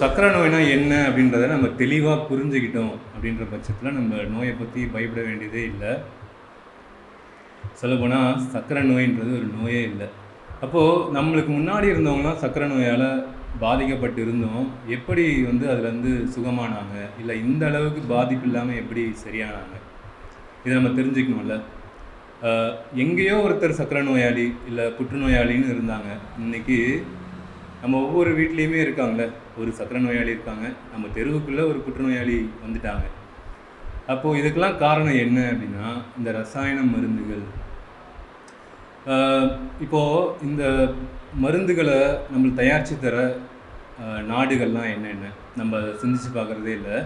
சக்கரை நோய்னா என்ன அப்படின்றத நம்ம தெளிவாக புரிஞ்சுக்கிட்டோம் அப்படின்ற பட்சத்தில் நம்ம நோயை பற்றி பயப்பட வேண்டியதே இல்லை. சொல்லப்போனால் சக்கரை நோயின்றது ஒரு நோயே இல்லை. அப்போது நம்மளுக்கு முன்னாடி இருந்தவங்களாம் சக்கரை நோயால் பாதிக்கப்பட்டு இருந்தோம் எப்படி வந்து அதுலேருந்து சுகமானாங்க? இல்லை இந்த அளவுக்கு பாதிப்பு இல்லாமல் எப்படி சரியானாங்க? இதை நம்ம தெரிஞ்சுக்கணும்ல. எங்கேயோ ஒருத்தர் சக்கரை நோயாளி இல்லை புற்றுநோயாளின்னு இருந்தாங்க. இன்னைக்கு நம்ம ஒவ்வொரு வீட்லேயுமே இருக்காங்கள ஒரு சக்கரை நோயாளி இருக்காங்க. நம்ம தெருவுக்குள்ளே ஒரு புற்றுநோயாளி வந்துட்டாங்க. அப்போது இதுக்கெல்லாம் காரணம் என்ன அப்படின்னா இந்த ரசாயன மருந்துகள். இப்போது இந்த மருந்துகளை நம்மளுக்கு தயாரித்து தர நாடுகள்லாம் என்னென்ன? நம்ம சிந்திச்சு பார்க்குறதே இல்லை.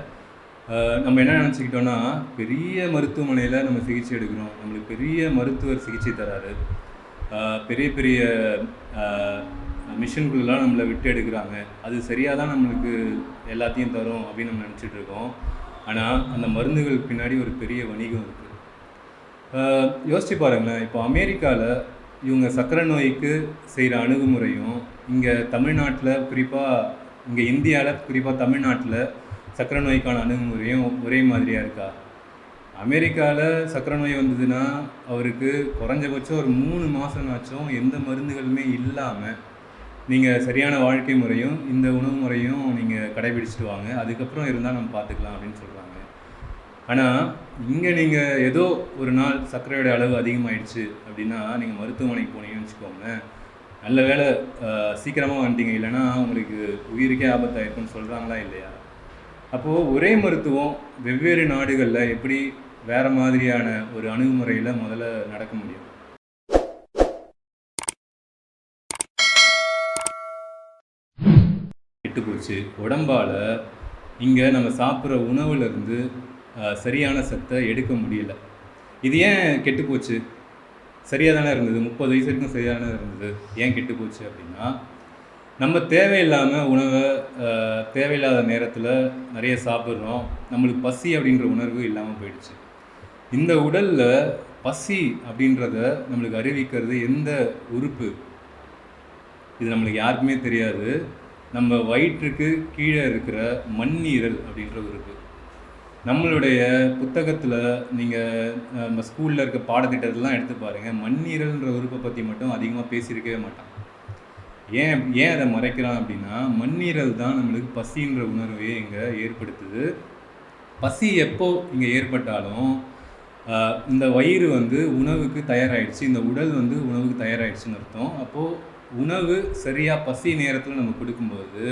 நம்ம என்ன நினச்சிக்கிட்டோன்னா பெரிய மருத்துவமனையில் நம்ம சிகிச்சை எடுக்கிறோம். நம்மளுக்கு பெரிய மருத்துவர் சிகிச்சை தராரு. பெரிய பெரிய மிஷின்குள்ளெலாம் நம்மளை விட்டு எடுக்கிறாங்க. அது சரியாக தான் நம்மளுக்கு எல்லாத்தையும் தரும் அப்படின்னு நம்ம நினச்சிட்டு இருக்கோம். ஆனால் அந்த மருந்துகள் பின்னாடி ஒரு பெரிய வணிகம் இருக்குது யோசிச்சு பாருங்களேன். இப்போ அமெரிக்காவில் இவங்க சக்கரை நோய்க்கு செய்கிற அணுகுமுறையும் இங்கே தமிழ்நாட்டில் குறிப்பாக இங்கே இந்தியாவில் குறிப்பாக தமிழ்நாட்டில் சக்கரை நோய்க்கான அணுகுமுறையும் ஒரே மாதிரியாக இருக்கா? அமெரிக்காவில் சக்கரை நோய் வந்ததுன்னா அவருக்கு குறைஞ்சபட்சம் ஒரு மூணு மாதம்னாச்சும் எந்த மருந்துகளுமே இல்லாமல் நீங்கள் சரியான வாழ்க்கை முறையும் இந்த உணவு முறையும் நீங்கள் கடைபிடிச்சிட்டு வாங்க. அதுக்கப்புறம் இருந்தால் நம்ம பார்த்துக்கலாம் அப்படின்னு சொல்கிறாங்க ஆனால் இங்கே நீங்கள் ஏதோ ஒரு நாள் சர்க்கரையோட அளவு அதிகமாகிடுச்சு அப்படின்னா நீங்கள் மருத்துவமனைக்கு போனீங்கன்னு வச்சுக்கோங்களேன். நல்ல வேலை சீக்கிரமாக வந்துட்டீங்க. இல்லைன்னா உங்களுக்கு உயிருக்கே ஆபத்தாயிருக்குன்னு சொல்கிறாங்களா இல்லையா? அப்போது ஒரே மருத்துவம் வெவ்வேறு நாடுகளில் எப்படி வேறு மாதிரியான ஒரு அணுகுமுறையில் முதல்ல நடக்க முடியும்? கெட்டு போச்சு உடம்பால் இங்கே நம்ம சாப்பிட்ற உணவுலேருந்து சரியான சத்தை எடுக்க முடியல. இது ஏன் கெட்டு போச்சு சரியாக தானே இருந்தது. முப்பது வயசு வரைக்கும் சரியாக தானே இருந்தது. ஏன் கெட்டு போச்சு அப்படின்னா நம்ம தேவையில்லாமல் உணவை தேவையில்லாத நேரத்தில் நிறைய சாப்பிட்றோம். நம்மளுக்கு பசி அப்படின்ற உணர்வு இல்லாமல் போயிடுச்சு. இந்த உடலில் பசி அப்படின்றத நம்மளுக்கு அறிவிக்கிறது எந்த உறுப்பு? இது நம்மளுக்கு யாருக்குமே தெரியாது. நம்ம வயிற்றுக்கு கீழே இருக்கிற மண்ணீரல் அப்படின்ற உறுப்பு நம்மளுடைய புத்தகத்தில் நீங்கள் நம்ம ஸ்கூலில் இருக்க பாடத்திட்டத்தெல்லாம் எடுத்து பாருங்கள் மண்ணீரல்ன்ற உறுப்பை பற்றி மட்டும் அதிகமாக பேசியிருக்கவே மாட்டான். ஏன் ஏன் அதை மறைக்கிறான் அப்படின்னா மண்ணீரல் தான் நம்மளுக்கு பசின்ற உணர்வையே இங்கே ஏற்படுத்துது. பசி எப்போ இங்கே ஏற்பட்டாலும் இந்த வயிறு வந்து உணவுக்கு தயாராகிடுச்சு இந்த உடல் வந்து உணவுக்கு தயாராகிடுச்சுன்னு அர்த்தம். அப்போது உணவு சரியாக பசி நேரத்தில் நம்ம கொடுக்கும்போது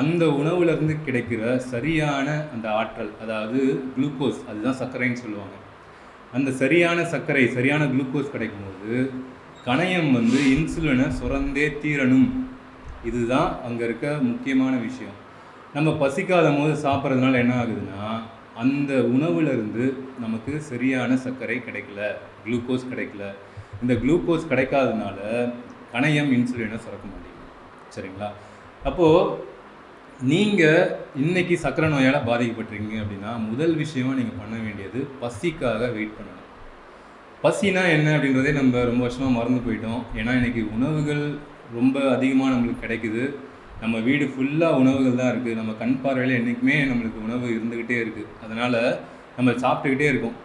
அந்த உணவுலேருந்து கிடைக்கிற சரியான அந்த ஆற்றல் அதாவது குளுக்கோஸ் அதுதான் சர்க்கரைன்னு சொல்லுவாங்க. அந்த சரியான சர்க்கரை சரியான குளுக்கோஸ் கிடைக்கும்போது கணையம் வந்து இன்சுலினை சுரந்தே தீரணும். இதுதான் அங்கே இருக்க முக்கியமான விஷயம். நம்ம பசிக்காத போது சாப்பிட்றதுனால என்ன ஆகுதுன்னா அந்த உணவுலேருந்து நமக்கு சரியான சர்க்கரை கிடைக்கல குளுக்கோஸ் கிடைக்கல. இந்த குளுக்கோஸ் கிடைக்காதனால கணையம் இன்சுலினை சுரக்க மாட்டேங்குது சரிங்களா? அப்போது நீங்கள் இன்றைக்கி சர்க்கரை நோயால் பாதிக்கப்பட்டிருக்கீங்க அப்படின்னா முதல் விஷயமா நீங்கள் பண்ண வேண்டியது பசிக்காக வெயிட் பண்ணணும். பசினா என்ன அப்படின்றதே நம்ம ரொம்ப வருஷமாக மறந்து போயிட்டோம். ஏன்னா இன்றைக்கி உணவுகள் ரொம்ப அதிகமாக நம்மளுக்கு கிடைக்குது. நம்ம வீடு ஃபுல்லாக உணவுகள் தான் இருக்குது நம்ம கண் பார்வையில் என்றைக்குமே நம்மளுக்கு உணவு இருந்துக்கிட்டே இருக்குது அதனால் நம்ம சாப்பிட்டுக்கிட்டே இருக்கோம்.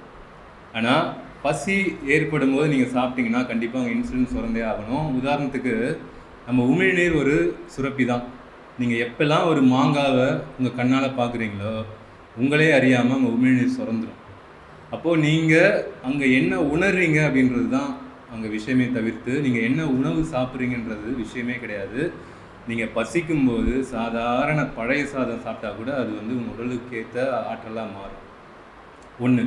ஆனால் பசி ஏற்படும் போது நீங்கள் சாப்பிட்டீங்கன்னா கண்டிப்பாக உங்கள் இன்சுலின் சுரந்தே ஆகணும். உதாரணத்துக்கு நம்ம உமிழ்நீர் ஒரு சுரப்பி தான். நீங்கள் எப்போல்லாம் ஒரு மாங்காவை உங்கள் கண்ணால் பார்க்குறீங்களோ உங்களே அறியாமல் உங்கள் உமிழ்நீர் சுரந்துடும் அப்போது நீங்கள் அங்கே என்ன உணர்றீங்க அப்படின்றது தான் அங்கே விஷயமே தவிர்த்து நீங்கள் என்ன உணவு சாப்பிட்றீங்கன்றது விஷயமே கிடையாது. நீங்கள் பசிக்கும்போது சாதாரண பழைய சாதம் சாப்பிட்டா கூட அது வந்து உங்கள் உடலுக்கு ஏற்ற ஆற்றலாக மாறும். ஒன்று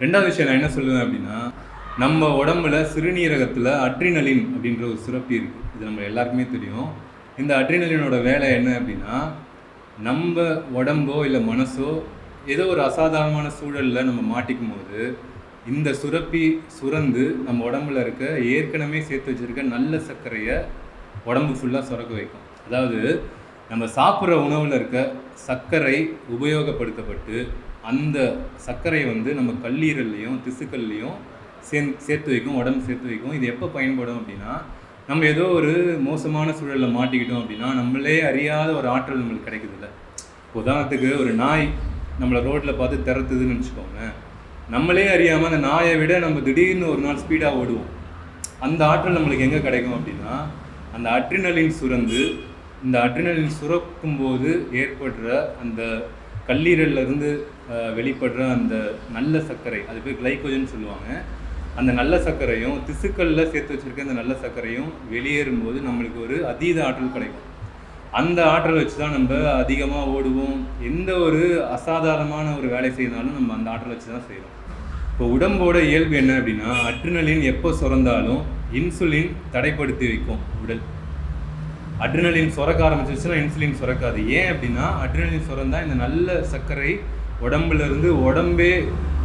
ரெண்டாவது விஷயம் நான் என்ன சொல்லுவேன் அப்படின்னா நம்ம உடம்புல சிறுநீரகத்தில் அட்ரினலின் அப்படின்ற ஒரு சுரப்பி இருக்குது இது நம்ம எல்லாருக்குமே தெரியும். இந்த அட்ரினலினோட வேலை என்ன அப்படின்னா நம்ம உடம்போ இல்லை மனசோ ஏதோ ஒரு அசாதாரணமான சூழலில் நம்ம மாட்டிக்கும் போது இந்த சுரப்பி சுரந்து நம்ம உடம்புல இருக்க ஏற்கனவே சேர்த்து வச்சிருக்க நல்ல சர்க்கரையை உடம்பு ஃபுல்லாக சுரக்க வைக்கும். அதாவது நம்ம சாப்பிட்ற உணவில் இருக்க சர்க்கரை உபயோகப்படுத்தப்பட்டு அந்த சர்க்கரை வந்து நம்ம கல்லீரல்லையும் திசுக்கள்லையும் சே சேர்த்து வைக்கும் உடம்பு சேர்த்து வைக்கும். இது எப்போ பயன்படும் அப்படின்னா நம்ம ஏதோ ஒரு மோசமான சூழலில் மாட்டிக்கிட்டோம் அப்படின்னா நம்மளே அறியாத ஒரு ஆற்றல் நம்மளுக்கு கிடைக்குதுல்ல உதாரணத்துக்கு ஒரு நாய் நம்மளை ரோட்டில் பார்த்து திறத்துதுன்னு வச்சுக்கோங்க நம்மளே அறியாமல் அந்த நாயை விட நம்ம திடீர்னு ஒரு நாள் ஸ்பீடாக ஓடுவோம். அந்த ஆற்றல் நம்மளுக்கு எங்கே கிடைக்கும் அப்படின்னா அந்த அட்ரினலின் சுரந்து இந்த அட்ரினலின் சுரக்கும் போது ஏற்படுற அந்த கல்லீரல்ல இருந்து வெளிப்படுற அந்த நல்ல சர்க்கரை அது பேர் கிளைக்கோஜன் சொல்லுவாங்க. அந்த நல்ல சர்க்கரையும் திசுக்களில் சேர்த்து வச்சிருக்க அந்த நல்ல சர்க்கரையும் வெளியேறும்போது நம்மளுக்கு ஒரு அதீத ஆற்றல் கிடைக்கும். அந்த ஆற்றல் வச்சு தான் நம்ம அதிகமாக ஓடுவோம். எந்த ஒரு அசாதாரணமான ஒரு வேலை செய்தாலும் நம்ம அந்த ஆற்றல் வச்சு தான் செய்கிறோம் இப்போ உடம்போட இயல்பு என்ன அப்படின்னா அட்ரினலின் எப்போ சுரந்தாலும் இன்சுலின் தடைப்படுத்தி வைக்கும் உடல். அட்ரினலின் சுரக்க ஆரம்பிச்சிருச்சுன்னா இன்சுலின் சுரக்காது. ஏன் அப்படின்னா அட்ரினலின் சுரந்தா இந்த நல்ல சர்க்கரை உடம்புலேருந்து உடம்பே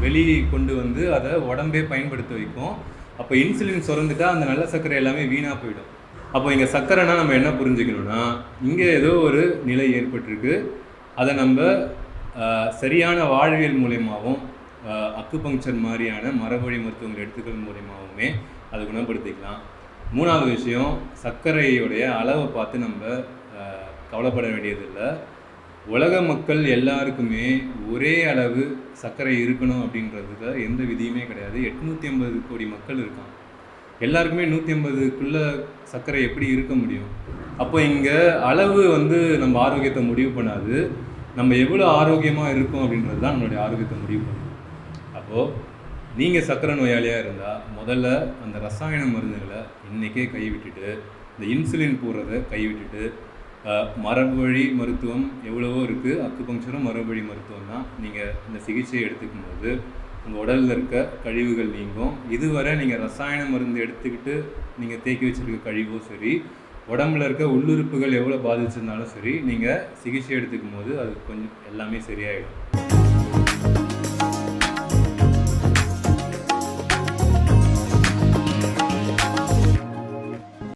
வெளியே கொண்டு வந்து அதை உடம்பே பயன்படுத்த வைக்கும். அப்போ இன்சுலின் சுரந்துட்டா அந்த நல்ல சர்க்கரை எல்லாமே வீணாக போயிடும். அப்போ இங்கே சர்க்கரைனா நம்ம என்ன புரிஞ்சுக்கணும்னா இங்கே ஏதோ ஒரு நிலை ஏற்பட்டிருக்கு. அதை நம்ம சரியான வாழ்வியல் மூலியமாகவும் அக்குபங்க்சர் மாதிரியான மரபொழி மருத்துவங்கள் எடுத்துக்கள் மூலியமாகவுமே அதை குணப்படுத்திக்கலாம். மூணாவது விஷயம் சர்க்கரையுடைய அளவை பார்த்து நம்ம கவலைப்பட வேண்டியதில்லை. உலக மக்கள் எல்லாருக்குமே ஒரே அளவு சர்க்கரை இருக்கணும் அப்படின்றதுல எந்த விதியுமே கிடையாது. எட்நூற்றி ஐம்பது கோடி மக்கள் இருக்காங்க. எல்லாருக்குமே நூற்றி ஐம்பதுக்குள்ளே சர்க்கரை எப்படி இருக்க முடியும்? அப்போ இங்கே அளவு வந்து நம்ம ஆரோக்கியத்தை முடிவு பண்ணாது. நம்ம எவ்வளோ ஆரோக்கியமாக இருக்கோம் அப்படின்றது தான் நம்மளுடைய ஆரோக்கியத்தை முடிவு பண்ணும் அப்போது நீங்கள் சர்க்கரை நோயாளியாக இருந்தால் முதல்ல அந்த ரசாயன மருந்துகளை இன்றைக்கே கைவிட்டுட்டு இந்த இன்சுலின் போடுறத கைவிட்டுட்டு மரபுவழி மருத்துவம் எவ்வளவோ இருக்குது அக்குபங்க்சரும் மரபுவழி மருத்துவம் தான். நீங்கள் இந்த சிகிச்சையை எடுத்துக்கும் போது உங்கள் உடலில் இருக்க கழிவுகள் நீங்கும். இதுவரை நீங்கள் ரசாயன மருந்து எடுத்துக்கிட்டு நீங்கள் தேக்கி வச்சிருக்க கழிவோ சரி உடம்புல இருக்க உள்ளுறுப்புகள் எவ்வளோ பாதிச்சிருந்தாலும் சரி நீங்கள் சிகிச்சை எடுத்துக்கும் போது அது கொஞ்சம் எல்லாமே சரியாயிடும்.